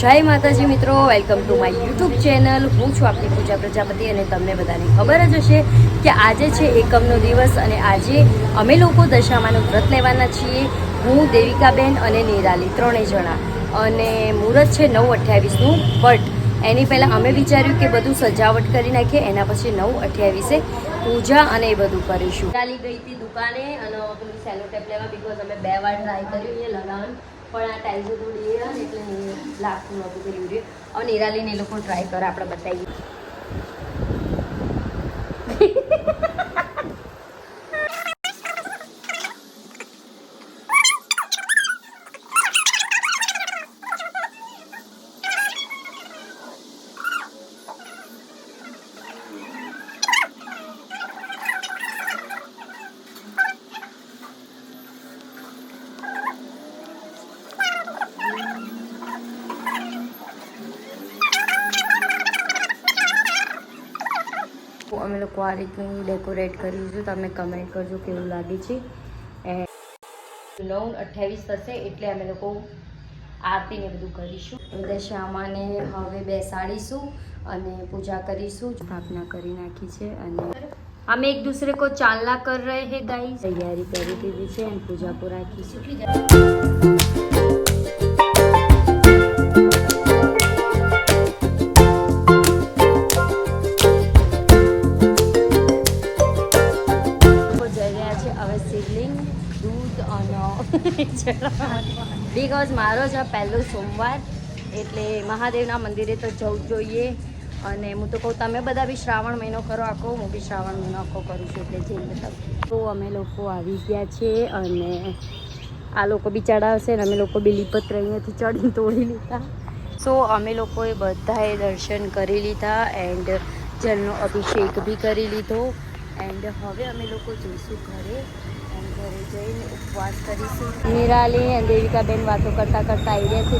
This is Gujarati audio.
જય માતાજી મિત્રો welcome to my YouTube channel હું છું આપની પૂજા પ્રજાપતિ અને તમને બધાને ખબર જ હશે કે આજે છે એકમનો દિવસ અને આજે અમે લોકો દશામાનું વ્રત લેવાના છીએ. હું, દેવિકાબેન અને નિરાલી ત્રણેય જણા. અને મુહૂર્ત છે નવ અઠ્યાવીસનું બટ એની પહેલાં અમે વિચાર્યું કે બધું સજાવટ કરી નાખીએ, એના પછી નવ અઠ્યાવીસે પૂજા અને એ બધું કરીશું. નિરાલી ગઈ હતી દુકાને અને સેલો ટેપ લેવા બિકોઝ અમે બે વાર ટ્રાય કર્યું એ પણ આ ટાઈઝો થોડી એ ને એટલે લાગતું નહોતું પેલું રહ્યું હવે નિરાલીને એ લોકો ટ્રાય કરે, આપણે બતાવીએ. અમે લોકો આ રીતનું ડેકોરેટ કર્યું છે. તમે કમેન્ટ કરજો કેવું લાગે છે. એન્ડ નવ અઠ્યાવીસ થશે એટલે અમે લોકો આરતીને બધું કરીશું. એટલે શ્યામાને હવે બેસાડીશું અને પૂજા કરીશું. સ્થાપના કરી નાખી છે અને અમે એક દૂસરે કો ચાલના કર રહે હે ગાઈ તૈયારી કરી દીધી છે અને પૂજા પૂરા રાખીશું. શિવલિંગ દૂધ અને બિકોઝ મારો જ પહેલો સોમવાર, એટલે મહાદેવના મંદિરે તો જવું જોઈએ. અને હું તો કહું, તમે બધા બી શ્રાવણ મહિનો કરો આખો, હું બી શ્રાવણ મહિનો આખો કરું છું એટલે જે મતલબ તો અમે લોકો આવી ગયા છે અને આ લોકો બી ચડાવશે ને, અમે લોકો બીલીપત્ર અહીંયાથી ચડીને તોડી લીધા. સો અમે લોકોએ બધાએ દર્શન કરી લીધા એન્ડ જલનો અભિષેક બી કરી લીધો. એન્ડ હવે અમે લોકો જઈશું ઘરે એન્ડ ઘરે જઈને ઉપવાસ કરીશું. નિરાલી અને દેવિકાબેન વાતો કરતાં કરતાં આવી રહ્યા છે.